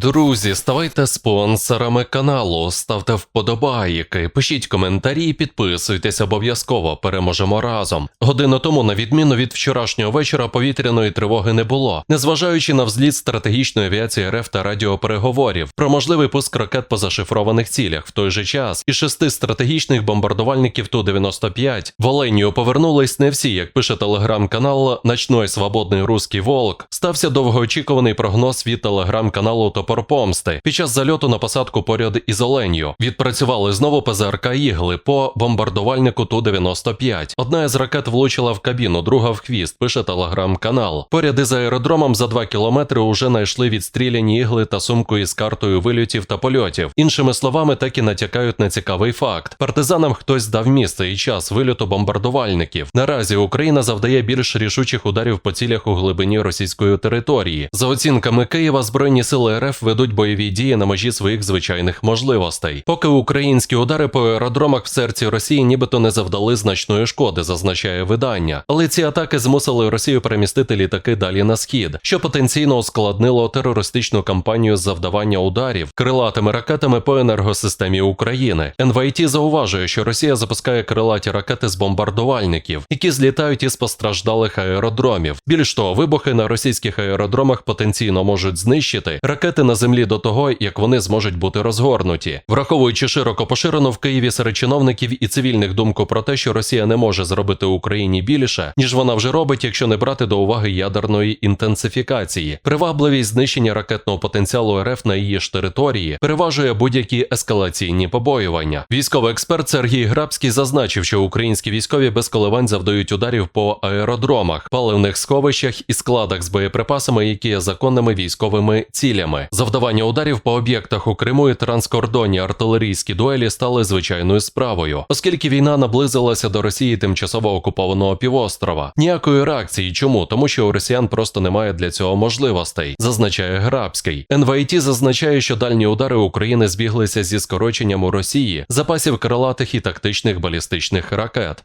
Друзі, ставайте спонсорами каналу, ставте вподобайки, пишіть коментарі, підписуйтесь обов'язково. Переможемо разом. Годину тому, на відміну від вчорашнього вечора, повітряної тривоги не було, незважаючи на взліт стратегічної авіації РФ та радіопереговорів про можливий пуск ракет по зашифрованих цілях. В той же час із шести стратегічних бомбардувальників Ту-95 в Оленію повернулись не всі, як пише телеграм-канал «Ночной свободний русський волк. Стався довгоочікуваний прогноз від телеграм-каналу Топор Помсти. Під час зальоту на посадку поряд із Оленью відпрацювали знову ПЗРК Ігли по бомбардувальнику Ту-95. Одна із ракет влучила в кабіну, друга в хвіст, пише телеграм-канал. Поряд із аеродромом за 2 кілометри уже знайшли відстріляні ігли та сумку із картою вильотів та польотів. Іншими словами, так і натякають на цікавий факт. Партизанам хтось дав місце і час вильоту бомбардувальників. Наразі Україна завдає більш рішучих ударів по цілях у глибині російської території. За оцінками Києва, збройні сили Ведуть бойові дії на межі своїх звичайних можливостей. Поки українські удари по аеродромах в серці Росії нібито не завдали значної шкоди, зазначає видання. Але ці атаки змусили Росію перемістити літаки далі на схід, що потенційно ускладнило терористичну кампанію з завдавання ударів крилатими ракетами по енергосистемі України. НВІТ зауважує, що Росія запускає крилаті ракети з бомбардувальників, які злітають із постраждалих аеродромів. Більш того, вибухи на російських аеродромах потенційно можуть знищити ракети на землі до того, як вони зможуть бути розгорнуті, враховуючи широко поширену в Києві серед чиновників і цивільних думку про те, що Росія не може зробити Україні більше, ніж вона вже робить, якщо не брати до уваги ядерної інтенсифікації. Привабливість знищення ракетного потенціалу РФ на її ж території переважує будь-які ескалаційні побоювання. Військовий експерт Сергій Грабський зазначив, що українські військові без коливань завдають ударів по аеродромах, паливних сховищах і складах з боєприпасами, які є законними військовими цілями. Завдавання ударів по об'єктах у Криму і транскордонні артилерійські дуелі стали звичайною справою, оскільки війна наблизилася до Росії тимчасово окупованого півострова. Ніякої реакції. Чому? Тому що у росіян просто немає для цього можливостей, зазначає Грабський. НВІТ зазначає, що дальні удари України збіглися зі скороченням у Росії запасів крилатих і тактичних балістичних ракет.